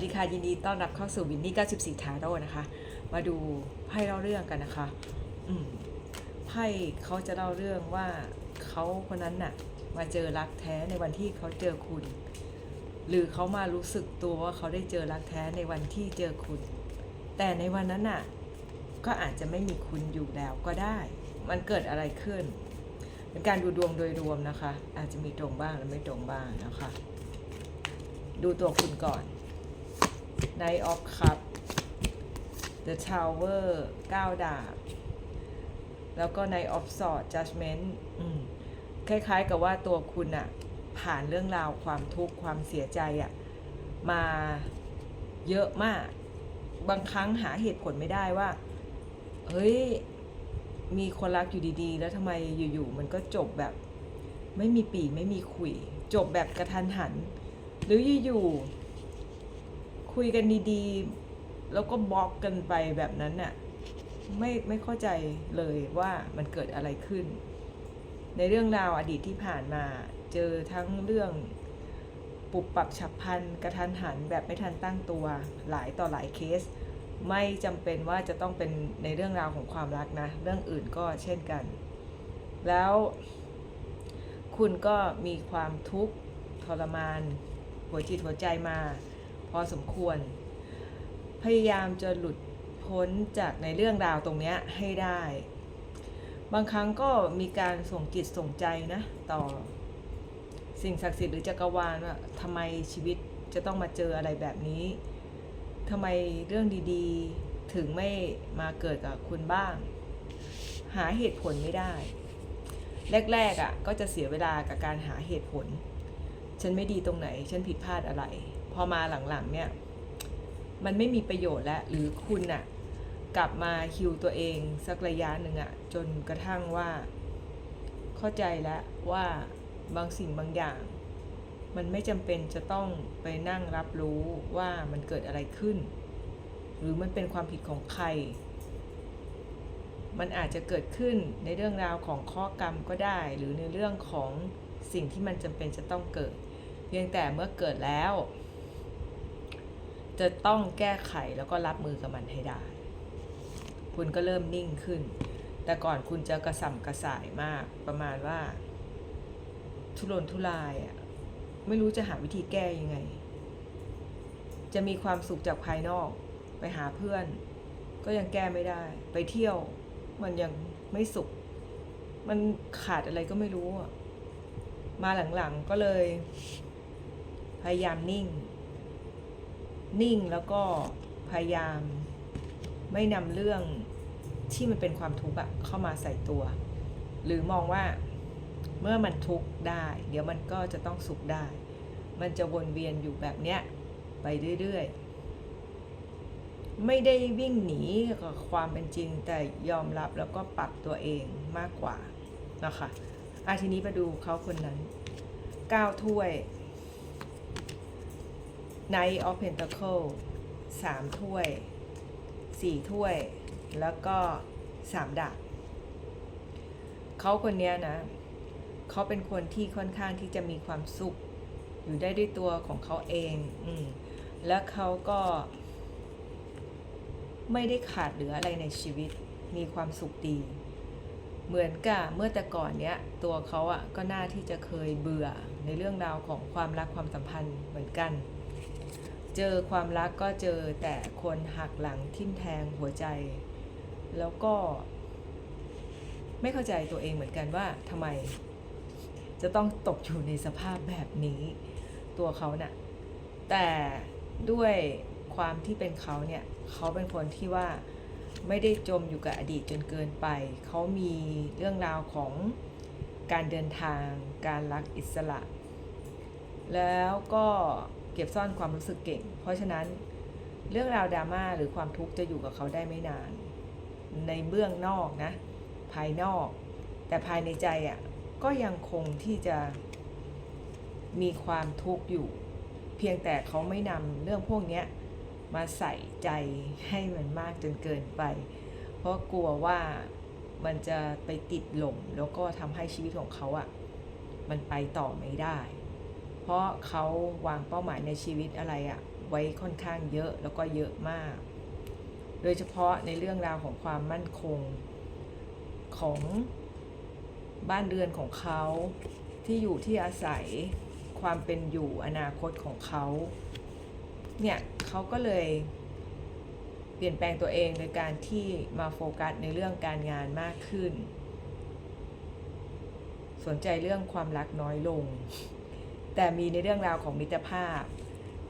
สวัสดีค่ะยินดีต้อนรับเข้าสู่วินนี่94ทาโร่นะคะ มาดูไพ่เล่าเรื่องกันนะคะอืมไพ่เขาจะเล่าเรื่องว่าเขาคนนั้นน่ะ มาเจอรักแท้ในวันที่เขาเจอคุณ หรือเขามารู้สึกตัวว่าเขาได้เจอรักแท้ในวันที่เจอคุณ แต่ในวันนั้นน่ะ ก็อาจจะไม่มีคุณอยู่แล้วก็ได้ มันเกิดอะไรขึ้นเป็นการดูดวงโดยรวมนะคะ อาจจะมีตรงบ้างและไม่ตรงบ้างนะคะ ดูตัวคุณก่อน Knight of Cup The Tower 9 ดาบ แล้วก็ Knight of Swords Judgment คล้ายๆกับว่าตัวคุณอะผ่านเรื่องราวความทุกข์ความเสียใจอะมาเยอะมาก บางครั้งหาเหตุผลไม่ได้ว่า เฮ้ย มีคนรักอยู่ดีๆ แล้วทำไมอยู่ๆ มันก็จบแบบไม่มีปีไม่มีคุย จบแบบกระทันหัน หรืออยู่ๆ คุยกันดีๆ แล้วก็บล็อกกันไปแบบนั้นน่ะไม่ไม่เข้าใจเลยว่ามันเกิดอะไรขึ้น ในเรื่องราวอดีตที่ผ่านมา เจอทั้งเรื่องปุบปับฉับพลันกระทันหันแบบไม่ทันตั้งตัวหลายต่อหลายเคส ไม่จำเป็นว่าจะต้องเป็นในเรื่องราวของความรักนะ เรื่องอื่นก็เช่นกัน แล้วคุณก็มีความทุกข์ทรมาน หัวจิตหัวใจมา พอสมควร พยายามจะหลุดพ้นจากในเรื่องราวตรงนี้ให้ได้ บางครั้งก็มีการส่งจิตส่งใจนะต่อสิ่งศักดิ์สิทธิ์หรือจักรวาลว่าทำไมชีวิตจะต้องมาเจออะไรแบบนี้ทำไมเรื่องดีๆถึงไม่มาเกิดกับคุณบ้าง หาเหตุผลไม่ได้ แรกๆอะ่ะก็จะเสียเวลากับการหาเหตุผล ฉันไม่ดีตรงไหน ฉันผิดพลาดอะไร พอมาหลังๆเนี่ย มันไม่มีประโยชน์แล้วหรือคุณน่ะกลับมาฮิวตัวเองสักระยะหนึ่งอะจนกระทั่งว่า เข้าใจแล้วว่าบางสิ่งบางอย่าง มันไม่จำเป็นจะต้องไปนั่งรับรู้ว่ามันเกิดอะไรขึ้น หรือมันเป็นความผิดของใคร มันอาจจะเกิดขึ้นในเรื่องราวของข้อกรรมก็ได้ หรือในเรื่องของสิ่งที่มันจำเป็นจะต้องเกิด เพียงแต่เมื่อเกิดแล้ว จะต้องแก้ไขแล้วก็รับมือกับมันให้ได้ คุณก็เริ่มนิ่งขึ้น แต่ก่อนคุณจะกระสับกระส่ายมาก ประมาณว่า ทุรนทุรายอะ ไม่รู้จะหาวิธีแก้ยังไง จะมีความสุขจากภายนอก ไปหาเพื่อน ก็ยังแก้ไม่ได้ ไปเที่ยว มันยังไม่สุข มันขาดอะไรก็ไม่รู้อะมาหลังๆก็เลย พยายามนิ่ง นิ่งแล้วก็พยายาม ไม่นำเรื่องที่มันเป็นความทุกข์อะเข้ามาใส่ตัว หรือมองว่าเมื่อมันทุกข์ได้ เดี๋ยวมันก็จะต้องสุขได้ มันจะวนเวียนอยู่แบบเนี้ยไปเรื่อยๆ ไม่ได้วิ่งหนีกับความเป็นจริงแต่ยอมรับแล้วก็ปรับตัวเองมากกว่านะคะอาทีนี้มาดูเขาคนนั้นก้าวถ้วย Knight of Pentacle สามถ้วยสี่ถ้วย แล้วก็สามดาบเขาคนนี้นะเขาเป็นคนที่ค่อนข้างที่จะมีความสุข อยู่ได้ด้วยตัวของเขาเองอืมแล้วเขาก็ไม่ได้ขาดเหลืออะไรในชีวิต มีความสุขดี เหมือนกับเมื่อแต่ก่อนเนี้ย ตัวเขาอะ่ะก็น่าที่จะเคยเบื่อในเรื่องราวของความรักความสัมพันธ์เหมือนกัน เจอความรักก็เจอแต่คนหักหลังทิ่มแทงหัวใจ แล้วก็ ไม่เข้าใจตัวเองเหมือนกันว่าทำไม จะต้องตกอยู่ในสภาพแบบนี้ ตัวเขาเนะ่ะแต่ด้วยความที่เป็นเขาเนี่ยเขาเป็นคนที่ว่าไม่ได้จมอยู่กับอดีตจนเกินไป เขามีเรื่องราวของการเดินทาง การรักอิสระ แล้วก็ เก็บซ่อนความรู้สึกเก่ง เพราะฉะนั้นเรื่องราวดราม่าหรือความทุกข์จะอยู่กับเขาได้ไม่นาน ในเบื้องนอกนะ ภายนอก แต่ภายในใจอะ่ะก็ยังคงที่จะมีความทุกข์อยู่ เพียงแต่เขาไม่นำเรื่องพวกนี้มาใส่ใจให้มันมากจนเกินไป เพราะกลัวว่ามันจะไปติดหล่มแล้วก็ทำให้ชีวิตของเขาอะ่ะมันไปต่อไม่ได้ ราะเขาวางเป้าหมายในชีวิตอะไรอะ่ะไว้ค่อนข้างเยอะแล้วก็เยอะมาก โดยเฉพาะในเรื่องราวของความมั่นคงของบ้านเรือนของเขาที่อยู่ที่อาศัยความเป็นอยู่อนาคตของเขาเนี่ยเขาก็เลยเปลี่ยนแปลงตัวเองโดยการที่มาโฟกัสในเรื่องการงานมากขึ้น สนใจเรื่องความรักน้อยลง แต่มีในเรื่องราวของมิตรภาพ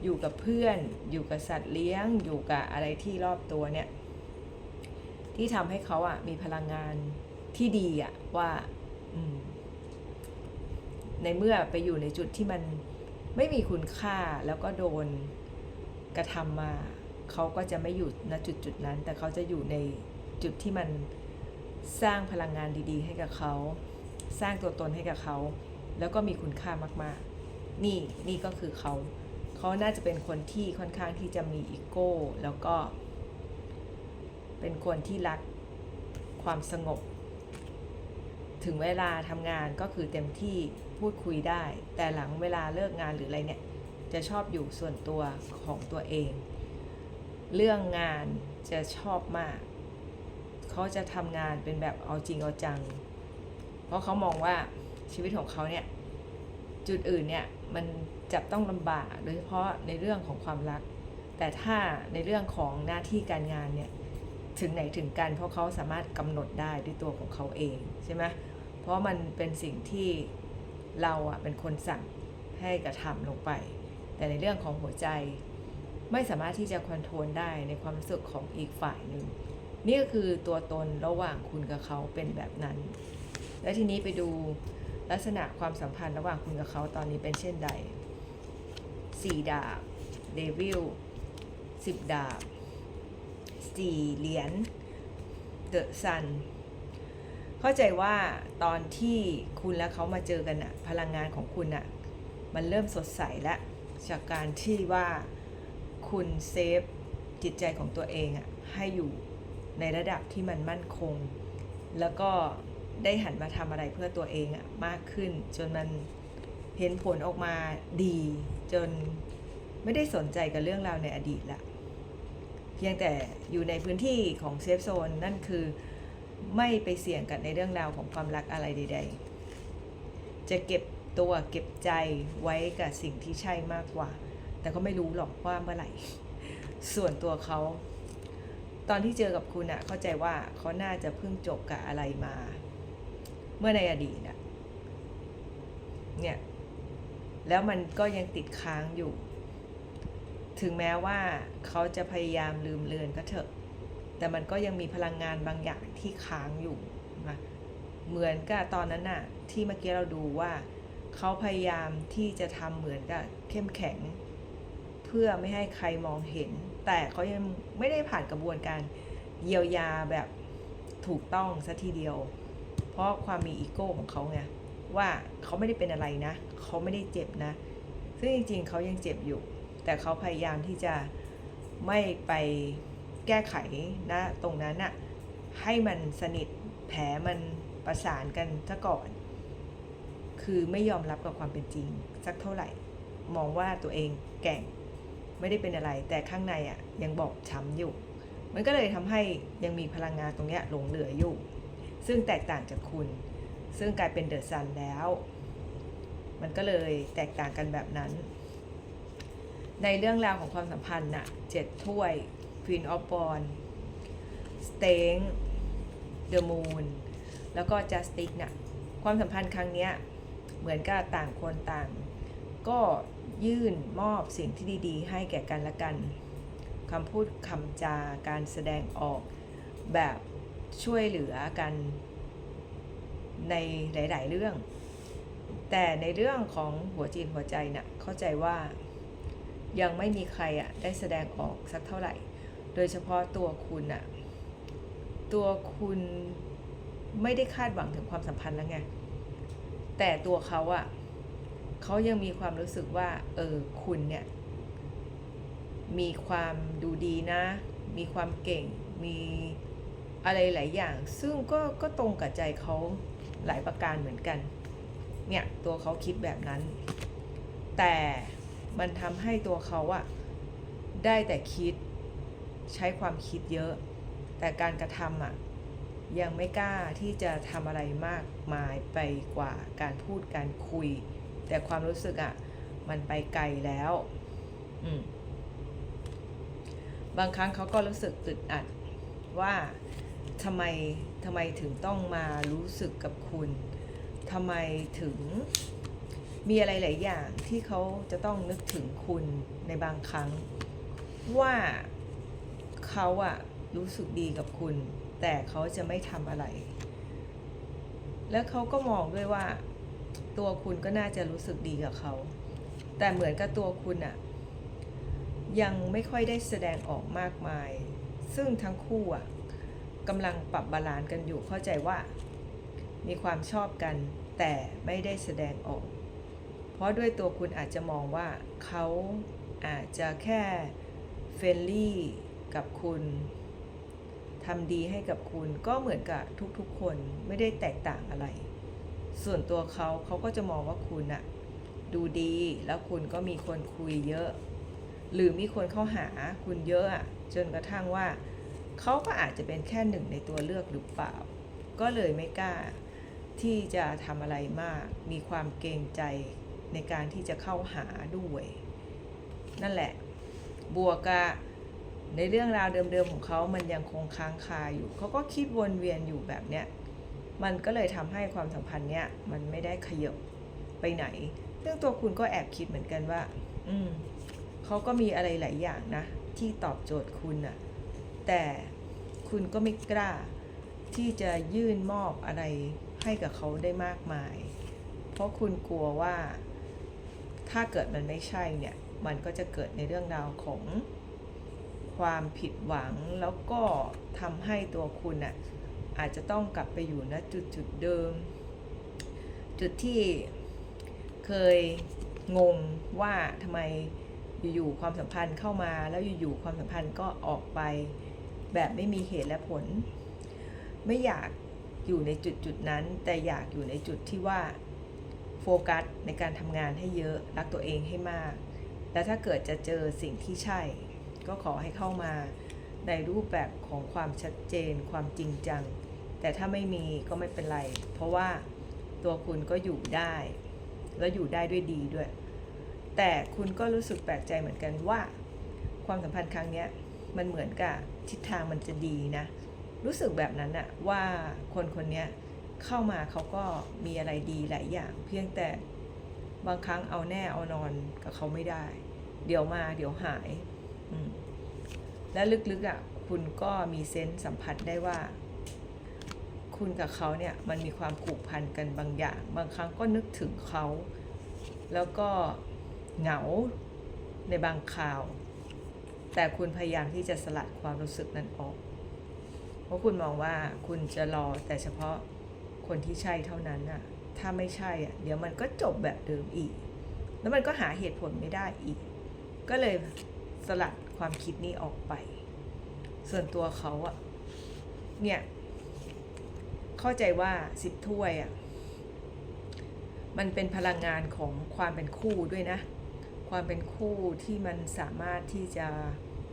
อยู่กับเพื่อน อยู่กับสัตว์เลี้ยง อยู่กับอะไรที่รอบตัวเนี่ย ที่ทำให้เขาอะมีพลังงานที่ดีอะว่าในเมื่อไปอยู่ในจุดที่มันไม่มีคุณค่าแล้วก็โดนกระทำมาเขาก็จะไม่อยู่ณจุดจุดนั้น แต่เขาจะอยู่ในจุดที่มันสร้างพลังงานดี ๆ ให้กับเขา สร้างตัวตนให้กับเขา แล้วก็มีคุณค่ามาก ๆ นี่นี่ก็คือเขาเขาน่าจะเป็นคนที่ค่อนข้างที่จะมีอีโก้ แล้วก็ เป็นคนที่รักความสงบ ถึงเวลาทำงานก็คือเต็มที่พูดคุยได้ แต่หลังเวลาเลิกงานหรืออะไรเนี่ย จะชอบอยู่ส่วนตัวของตัวเอง เรื่องงานจะชอบมาก เขาจะทำงานเป็นแบบเอาจริงเอาจัง เพราะเขามองว่าชีวิตของเขาเนี่ย จุดอื่นเนี่ยมันจับต้องลำบากโดยเฉพาะในเรื่องของความรัก แต่ถ้าในเรื่องของหน้าที่การงานเนี่ยถึงไหนถึงกันเพราะเขาสามารถกำหนดได้ด้วยตัวของเขาเองใช่ไหมเพราะมันเป็นสิ่งที่เราอะเป็นคนสั่งให้กระทำลงไป แต่ในเรื่องของหัวใจไม่สามารถที่จะคอนโทรลได้ในความรู้สึกของอีกฝ่ายหนึ่งนี่ก็คือตัวตนระหว่างคุณกับเขาเป็นแบบนั้น และทีนี้ไปดู ลักษณะความสัมพันธ์ระหว่างคุณกับเขาตอนนี้เป็นเช่นใดสี่ดาบเดวิลสิบดาบสี่เหรียญเดอะซันเข้าใจว่าตอนที่คุณและเขามาเจอกันอะพลังงานของคุณอะมันเริ่มสดใสแล้วจากการที่ว่าคุณเซฟจิตใจของตัวเองอะให้อยู่ในระดับที่มันมั่นคง แล้วก็ ได้หันมาทำอะไรเพื่อตัวเองอะมากขึ้น จนมันเห็นผลออกมาดี จนไม่ได้สนใจกับเรื่องราวในอดีตละเพียงแต่อยู่ในพื้นที่ของเซฟโซนนั่นคือไม่ไปเสี่ยงกับในเรื่องราวของความรักอะไรใด ๆ จะเก็บตัวเก็บใจไว้กับสิ่งที่ใช่มากกว่า แต่ก็ไม่รู้หรอกว่าเมื่อไหร่ ส่วนตัวเขา ตอนที่เจอกับคุณอะเข้าใจว่าเขาน่าจะเพิ่งจบกับอะไรมา เมื่อในอดีตอะเนี่ย แล้วมันก็ยังติดค้างอยู่ ถึงแม้ว่าเขาจะพยายามลืมเลือนก็เถอะ แต่มันก็ยังมีพลังงานบางอย่างที่ค้างอยู่นะเหมือนกับตอนนั้นน่ะ ที่เมื่อกี้เราดูว่าเขาพยายามที่จะทำเหมือนกับเข้มแข็ง เพื่อไม่ให้ใครมองเห็น แต่เขายังไม่ได้ผ่านกระบวนการเยียวยาแบบถูกต้องซะทีเดียว ราะความมีอีโก้ของเขาไงว่าเขาไม่ได้เป็นอะไรนะ เขาไม่ได้เจ็บนะ ซึ่งจริงๆเขายังเจ็บอยู่ แต่เขาพยายามที่จะไม่ไปแก้ไขนะตรงนั้นอะให้มันสนิทแผลมันประสานกันซะก่อน คือไม่ยอมรับกับความเป็นจริง สักเท่าไหร่ มองว่าตัวเองแก่งไม่ได้เป็นอะไร แต่ข้างในอะยังบอกช้ำอยู่ มันก็เลยทำให้ยังมีพลังงานตรงเนี้ยหลงเหลืออยู่ ซึ่งแตกต่างจากคุณ ซึ่งกลายเป็นเดอะซันแล้ว มันก็เลยแตกต่างกันแบบนั้น ในเรื่องราวของความสัมพันธ์น่ะเจ็ดถ้วย Queen of b o n Stang The Moon แล้วก็ Justice น่ะความสัมพันธ์ครั้งเนี้ยเหมือนกับต่างคนต่าง ก็ยื่นมอบสิ่งที่ดีๆ ให้แก่กันและกันคำพูดคำจาการแสดงออกแบบ ช่วยเหลือกันในหลาย ๆ เรื่อง แต่ในเรื่องของหัวจิตหัวใจน่ะเข้าใจว่ายังไม่มีใครอะได้แสดงออกสักเท่าไหร่ โดยเฉพาะตัวคุณอะตัวคุณไม่ได้คาดหวังถึงความสัมพันธ์แล้วไง แต่ตัวเขาอะเขายังมีความรู้สึกว่า เออ คุณเนี่ย มีความดูดีนะ มีความเก่ง มี อะไรหลายอย่าง ซึ่งก็ก็ตรงกับใจเขาหลายประการเหมือนกัน เนี่ยตัวเขาคิดแบบนั้น แต่มันทำให้ตัวเขาอะได้แต่คิดใช้ความคิดเยอะ แต่การกระทำอะยังไม่กล้าที่จะทำอะไรมากมายไปกว่าการพูดการคุย แต่ความรู้สึกอะมันไปไกลแล้วอืมบางครั้งเขาก็รู้สึกอึดอัดว่า ทำไมทำไมถึงต้องมารู้สึกกับคุณทำไมถึงมีอะไรหลายอย่างที่เขาจะต้องนึกถึงคุณในบางครั้ง ว่าเขาอะรู้สึกดีกับคุณ แต่เขาจะไม่ทำอะไร แล้วเขาก็มองด้วยว่า ตัวคุณก็น่าจะรู้สึกดีกับเขา แต่เหมือนกับตัวคุณอะยังไม่ค่อยได้แสดงออกมากมาย ซึ่งทั้งคู่อะ กำลังปรับบาลานซ์กันอยู่เข้าใจว่า มีความชอบกันแต่ไม่ได้แสดงออก เพราะด้วยตัวคุณอาจจะมองว่าเขาอาจจะแค่เฟรนลี่กับคุณทำดีให้กับคุณก็เหมือนกับทุกๆ คนไม่ได้แตกต่างอะไร ส่วนตัวเขาเขาก็จะมองว่าคุณอะดูดีแล้วคุณก็มีคนคุยเยอะ หรือมีคนเข้าหาคุณเยอะอะจนกระทั่งว่า เขาก็อาจจะเป็นแค่หนึ่งในตัวเลือกหรือเปล่า ก็เลยไม่กล้าที่จะทำอะไรมาก มีความเกรงใจในการที่จะเข้าหาด้วย นั่นแหละ บวกกับในเรื่องราวเดิมๆของเขามันยังคงค้างคาอยู่ เขาก็คิดวนเวียนอยู่แบบเนี้ย มันก็เลยทำให้ความสัมพันธ์เนี้ยมันไม่ได้ขยบไปไหนเรื่องตัวคุณก็แอบคิดเหมือนกันว่า อืมเขาก็มีอะไรหลายอย่างนะ ที่ตอบโจทย์คุณน่ะ แต่คุณก็ไม่กล้าที่จะยื่นมอบอะไรให้กับเขาได้มากมาย เพราะคุณกลัวว่าถ้าเกิดมันไม่ใช่เนี่ย มันก็จะเกิดในเรื่องราวของความผิดหวังแล้วก็ทำให้ตัวคุณน่ะอาจจะต้องกลับไปอยู่ณจุดจุดเดิม จุดที่เคยงงว่าทำไมอยู่ๆความสัมพันธ์เข้ามาแล้วอยู่ๆความสัมพันธ์ก็ออกไป แบบไม่มีเหตุและผล ไม่อยากอยู่ในจุดจุดนั้น แต่อยากอยู่ในจุดที่ว่าโฟกัสในการทำงานให้เยอะรักตัวเองให้มาก แล้วถ้าเกิดจะเจอสิ่งที่ใช่ ก็ขอให้เข้ามาในรูปแบบของความชัดเจน ความจริงจัง แต่ถ้าไม่มีก็ไม่เป็นไร เพราะว่าตัวคุณก็อยู่ได้ แล้วอยู่ได้ด้วยดีด้วย แต่คุณก็รู้สึกแปลกใจเหมือนกันว่า ความสัมพันธ์ครั้งนี้มันเหมือนกับ ทิศทางมันจะดีนะ รู้สึกแบบนั้นอะว่าคนคนนี้เข้ามาเขาก็มีอะไรดีหลายอย่าง เพียงแต่บางครั้งเอาแน่เอานอนกับเขาไม่ได้ เดี๋ยวมาเดี๋ยวหาย และลึกๆอะคุณก็มีเซนส์สัมผัสได้ว่า คุณกับเขาเนี่ยมันมีความผูกพันกันบางอย่าง บางครั้งก็นึกถึงเขา แล้วก็เหงาในบางคราว แต่คุณพยายามที่จะสลัดความรู้สึกนั้นออก เพราะคุณมองว่าคุณจะรอแต่เฉพาะคนที่ใช่เท่านั้นน่ะ ถ้าไม่ใช่อะ เดี๋ยวมันก็จบแบบเดิมอีก แล้วมันก็หาเหตุผลไม่ได้อีก ก็เลยสลัดความคิดนี้ออกไป ส่วนตัวเขาอะ เนี่ย เข้าใจว่าสิบถ้วยอะ มันเป็นพลังงานของความเป็นคู่ด้วยนะ ความเป็นคู่ที่มันสามารถที่จะ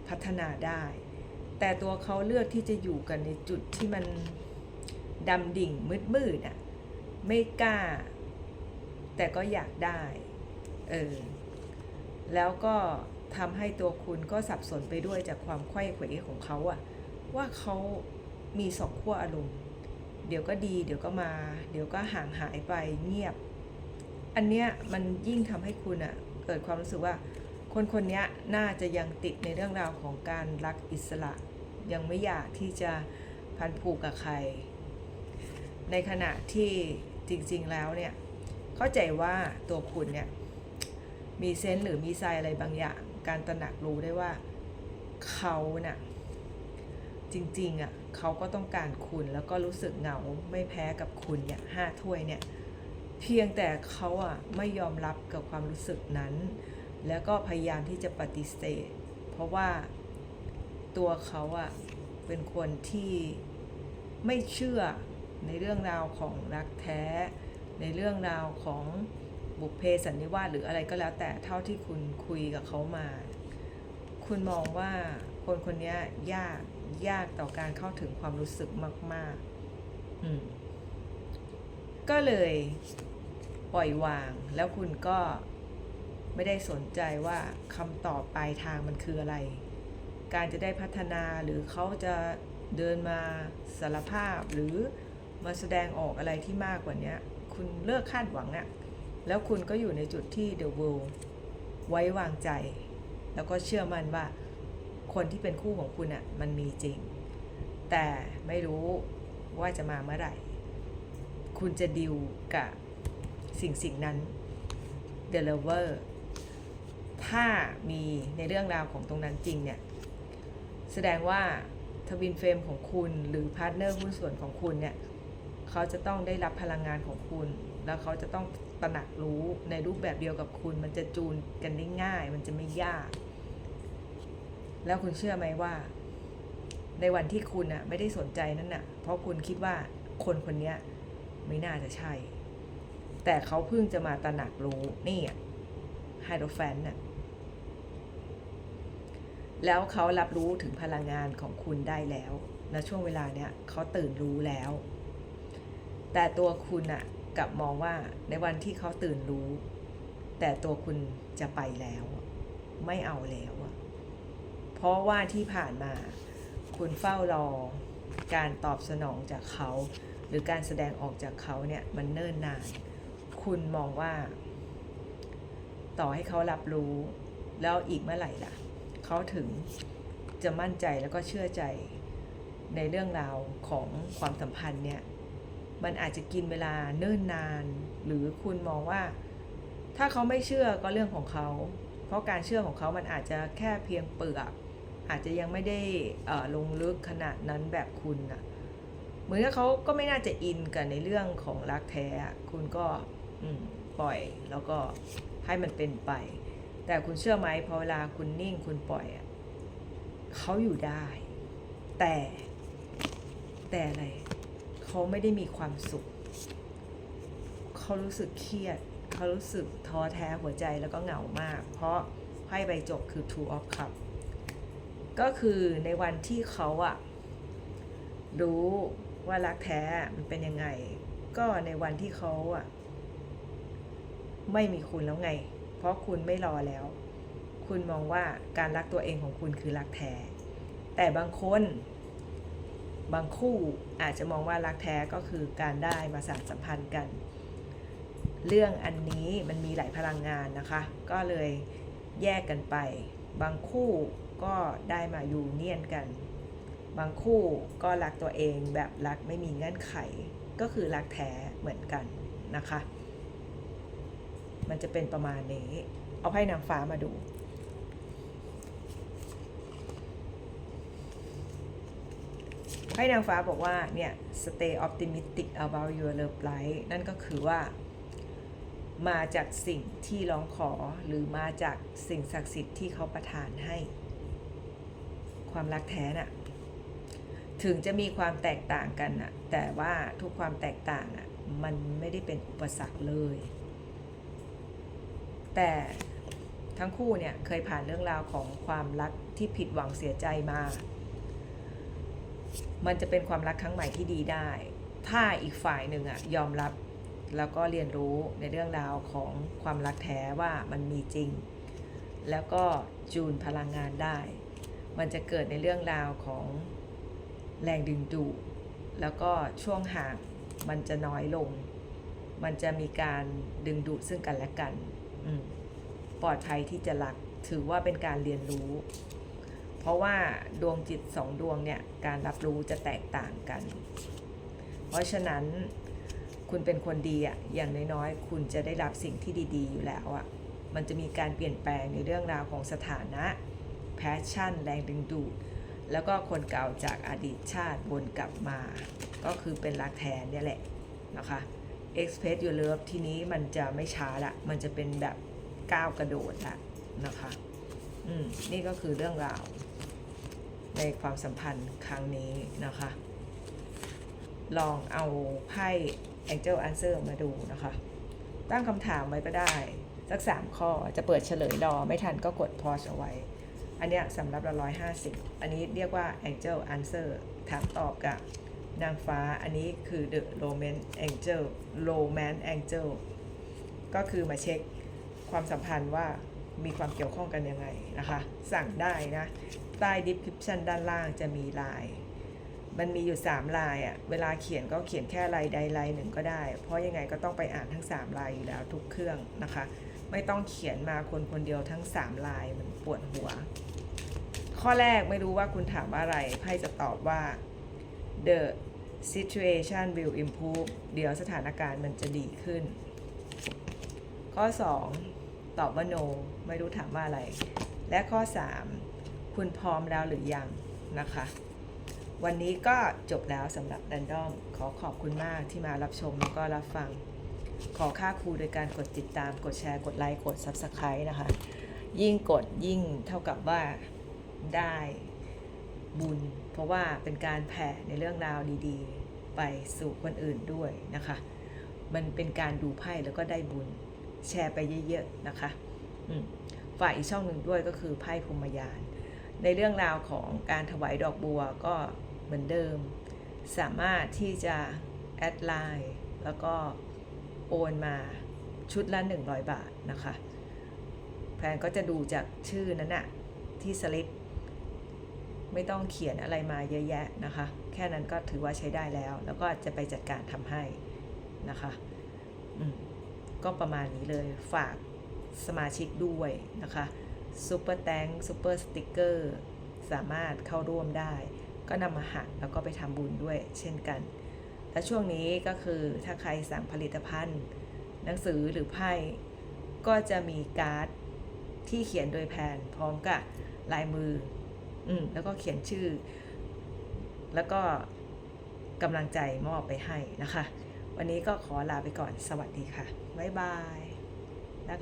พัฒนาได้ แต่ตัวเขาเลือกที่จะอยู่กันในจุดที่มันดำดิ่งมืดๆอะไม่กล้า แต่ก็อยากได้เออแล้วก็ทำให้ตัวคุณก็สับสนไปด้วยจากความไขว้เขวของเขาอะว่าเขามีสองขั้วอารมณ์ เดี๋ยวก็ดี เดี๋ยวก็มา เดี๋ยวก็ห่างหายไปเงียบ อันเนี้ยมันยิ่งทำให้คุณอะ เกิดความรู้สึกว่า คนคนนี้น่าจะยังติดในเรื่องราวของการรักอิสระ ยังไม่อยากที่จะพันผูกกับใคร ในขณะที่จริงๆแล้วเนี่ย เข้าใจว่าตัวคุณเนี่ยมีเซนส์หรือมีไซอะไรบางอย่าง การตระหนักรู้ได้ว่าเขาน่ะจริงๆอะเขาก็ต้องการคุณแล้วก็รู้สึกเหงาไม่แพ้กับคุณเนี่ยห้าถ้วยเนี่ย เพียงแต่เขาอะไม่ยอมรับกับความรู้สึกนั้น แล้วก็พยายามที่จะปฏิเสธ เพราะว่าตัวเขาอะเป็นคนที่ไม่เชื่อในเรื่องราวของรักแท้ ในเรื่องราวของบุพเพสันนิวาสหรืออะไรก็แล้วแต่เท่าที่คุณคุยกับเขามา คุณมองว่าคนคนนี้ยากยากต่อการเข้าถึงความรู้สึกมาก ๆ อืมก็เลย ปล่อยวาง แล้วคุณก็ไม่ได้สนใจว่าคำตอบปลายทางมันคืออะไร การจะได้พัฒนาหรือเขาจะเดินมาสารภาพหรือมาแสดงออกอะไรที่มากกว่านี้คุณเลิกคาดหวังอะแล้วคุณก็อยู่ในจุดที่ The World ไว้วางใจ แล้วก็เชื่อมั่นว่าคนที่เป็นคู่ของคุณอะมันมีจริง แต่ไม่รู้ว่าจะมาเมื่อไหร่ คุณจะดิวกับ สิ่งสิ่งนั้น The Lover ถ้ามีในเรื่องราวของตรงนั้นจริงเนี่ย แสดงว่าทวินเฟรมของคุณหรือพาร์ทเนอร์หุ้นส่วนของคุณเนี่ย เขาจะต้องได้รับพลังงานของคุณ แล้วเขาจะต้องตระหนักรู้ในรูปแบบเดียวกับคุณ มันจะจูนกันได้ง่าย มันจะไม่ยาก แล้วคุณเชื่อไหมว่า ในวันที่คุณอะไม่ได้สนใจนั่นน่ะเพราะคุณคิดว่าคนคนนี้ไม่น่าจะใช่ แต่เขาเพิ่งจะมาตระหนักรู้นี่อะไฮโดรแฟนน่ะแล้วเขารับรู้ถึงพลังงานของคุณได้แล้วณช่วงเวลาเนี้ยเขาตื่นรู้แล้ว แต่ตัวคุณอะกลับมองว่าในวันที่เขาตื่นรู้ แต่ตัวคุณจะไปแล้ว ไม่เอาแล้วอะเพราะว่าที่ผ่านมา คุณเฝ้ารอการตอบสนองจากเขา หรือการแสดงออกจากเขาเนี่ยมันเนิ่นนาน คุณมองว่า ต่อให้เขารับรู้ แล้วอีกเมื่อไหร่ล่ะ เขาถึงจะมั่นใจแล้วก็เชื่อใจในเรื่องราวของความสัมพันธ์เนี่ยมันอาจจะกินเวลาเนิ่นนาน หรือคุณมองว่า ถ้าเขาไม่เชื่อก็เรื่องของเขา เพราะการเชื่อของเขามันอาจจะแค่เพียงเปลือก อาจจะยังไม่ได้ลงลึกขนาดนั้นแบบคุณนะเหมือนกับเขาก็ไม่น่าจะอินกับในเรื่องของรักแท้ คุณก็ ปล่อยแล้วก็ให้มันเป็นไป แต่คุณเชื่อไหมพอเวลาคุณนิ่งคุณปล่อยอะเขาอยู่ได้ แต่ แต่อะไรเขาไม่ได้มีความสุขเขารู้สึกเครียดเขารู้สึกท้อแท้หัวใจแล้วก็เหงามาก เพราะไพ่ใบจบคือ two of cup ก็คือในวันที่เขาอะรู้ว่ารักแท้มันเป็นยังไง ก็ในวันที่เขาอะ ไม่มีคุณแล้วไง เพราะคุณไม่รอแล้ว คุณมองว่าการรักตัวเองของคุณคือรักแท้ แต่บางคน บางคู่อาจจะมองว่ารักแท้ก็คือการได้มาสานสัมพันธ์กัน เรื่องอันนี้มันมีหลายพลังงานนะคะ ก็เลยแยกกันไป บางคู่ก็ได้มายูเนียนกัน บางคู่ก็รักตัวเองแบบรักไม่มีเงื่อนไข ก็คือรักแท้เหมือนกันนะคะ มันจะเป็นประมาณนี้ เอาไพ่นางฟ้ามาดู ไพ่นางฟ้าบอกว่า เนี่ย stay optimistic about your love life นั่นก็คือว่า มาจากสิ่งที่ร้องขอหรือมาจากสิ่งศักดิ์สิทธิ์ที่เขาประทานให้ ความรักแท้น่ะ ถึงจะมีความแตกต่างกันน่ะ แต่ว่าทุกความแตกต่างอะ มันไม่ได้เป็นอุปสรรคเลย แต่ทั้งคู่เนี่ยเคยผ่านเรื่องราวของความรักที่ผิดหวังเสียใจมา มันจะเป็นความรักครั้งใหม่ที่ดีได้ ถ้าอีกฝ่ายหนึ่งอะยอมรับแล้วก็เรียนรู้ในเรื่องราวของความรักแท้ว่ามันมีจริง แล้วก็จูนพลังงานได้ มันจะเกิดในเรื่องราวของแรงดึงดูดแล้วก็ช่วงห่างมันจะน้อยลง มันจะมีการดึงดูดซึ่งกันและกัน ปลอดภัยที่จะรัก ถือว่าเป็นการเรียนรู้ เพราะว่าดวงจิตสองดวงเนี่ย การรับรู้จะแตกต่างกัน เพราะฉะนั้นคุณเป็นคนดีอะอย่างน้อยๆ คุณจะได้รับสิ่งที่ดี ๆ อยู่แล้วอะมันจะมีการเปลี่ยนแปลงในเรื่องราวของสถานะแพชชั่น แรงดึงดูด แล้วก็คนเก่าจากอดีตชาติวนกลับมา ก็คือเป็นรักแทนเนี่ยแหละนะคะ Express Your Love ทีนี้มันจะไม่ช้าละ มันจะเป็นแบบก้าวกระโดดละนะคะ อืม นี่ก็คือเรื่องราว ในความสัมพันธ์ครั้งนี้นะคะ ลองเอาไพ่ Angel Answer มาดูนะคะ ตั้งคำถามไว้ก็ได้ สักสามข้อจะเปิดเฉลยรอ ไม่ทันก็กดพอสเอาไว้ อันเนี้ยสำหรับละร้อยห้าสิบอันนี้เรียกว่า Angel Answer ถามตอบกับ นางฟ้าอันนี้คือ The Romance Angel Romance Angel ก็คือมาเช็คความสัมพันธ์ว่ามีความเกี่ยวข้องกันยังไงนะคะ สั่งได้นะ ใต้ description ด้านล่างจะมีลาย มันมีอยู่ 3 ลายอะ่ะ เวลาเขียนก็เขียนแค่ลายใดลายหนึ่งก็ได้ เพราะยังไงก็ต้องไปอ่านทั้ง 3 ลายอยู่แล้วทุกเครื่องนะคะ ไม่ต้องเขียนมาคนคนเดียวทั้ง 3 ลายมันปวดหัว ข้อแรกไม่รู้ว่าคุณถามว่าอะไรไพ่จะตอบว่า the situation will improve เดี๋ยวสถานการณ์มันจะดีขึ้น ข้อ 2 ตอบว่า no ไม่รู้ถามว่าอะไร และข้อ 3 คุณพร้อมแล้วหรือยังนะคะ วันนี้ก็จบแล้วสำหรับ Random ขอขอบคุณมากที่มารับชมแล้วก็รับฟัง ขอค่าครูโดยการกดติดตาม กดแชร์ กดไลค์ กด Subscribe นะคะ ยิ่งกดยิ่งเท่ากับว่าได้บุญ ราะว่าเป็นการแผ่ในเรื่องราวดีๆ ไปสู่คนอื่นด้วยนะคะ มันเป็นการดูไพ่แล้วก็ได้บุญแชร์ไปเยอะๆนะคะฝ่ายอีกช่องหนึ่งด้วยก็คือไพ่พรมยาน ในเรื่องราวของการถวายดอกบัวก็เหมือนเดิม สามารถที่จะแอดไลน์แล้วก็โอนมาชุดละ 100 บาทนะคะแฟนก็จะดูจากชื่อนั้นอะที่สลิป ไม่ต้องเขียนอะไรมาเยอะแยะนะคะ แค่นั้นก็ถือว่าใช้ได้แล้ว แล้วก็จะไปจัดการทำให้นะคะก็ประมาณนี้เลยฝากสมาชิกด้วยนะคะซูเปอร์แตงซูเปอร์สติกเกอร์สามารถเข้าร่วมได้ ก็นำมาหักแล้วก็ไปทำบุญด้วยเช่นกัน และช่วงนี้ก็คือถ้าใครสั่งผลิตภัณฑ์ หนังสือหรือไพ่ก็จะมีการ์ดที่เขียนโดยแผนพร้อมกับลายมือ อืมแล้วก็เขียนชื่อ แล้วก็กำลังใจมอบไปให้นะคะ วันนี้ก็ขอลาไปก่อนสวัสดีค่ะ บ๊ายบาย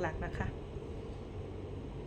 รักๆนะคะ